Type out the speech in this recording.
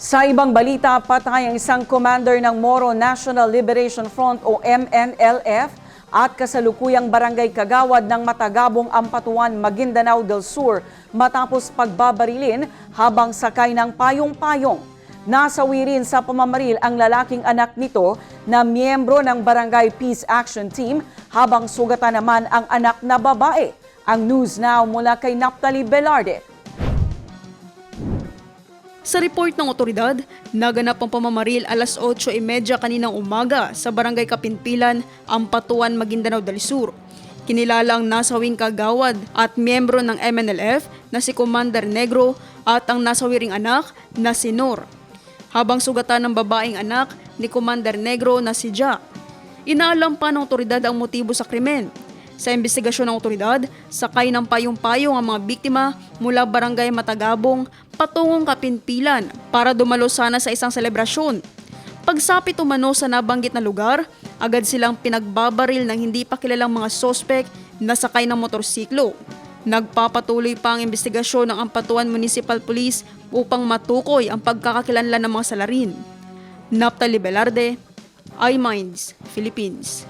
Sa ibang balita, patay ang isang commander ng Moro National Liberation Front o MNLF at kasalukuyang barangay Kagawad ng Matagabong Ampatuan, Maguindanao del Sur matapos pagbabarilin habang sakay ng payong-payong. Nasawi rin sa pamamaril ang lalaking anak nito na miyembro ng Barangay Peace Action Team habang sugatan naman ang anak na babae. Ang news now mula kay Naptali Velarde. Sa report ng otoridad, naganap ang pamamaril alas 8.30 kaninang umaga sa Barangay Kapinpilan, Ampatuan, Maguindanao del Sur. Kinilalang nasawing kagawad at miyembro ng MNLF na si Commander Negro at ang nasawiring anak na si Nor. Habang sugatan ng babaeng anak ni Commander Negro na si Ja. Inaalam pa ng otoridad ang motibo sa krimen. Sa investigasyon ng otoridad, sakay ng payong-payong ang mga biktima mula barangay Matagabong patungong Kapinpilan para dumalo sana sa isang selebrasyon. Pagsapit umano sa nabanggit na lugar, agad silang pinagbabaril ng hindi pa kilalang mga sospek na sakay ng motorsiklo. Nagpapatuloy pa ang investigasyon ng Ampatuan Municipal Police upang matukoy ang pagkakakilanlan ng mga salarin. Naptali Velarde, iMinds, Philippines.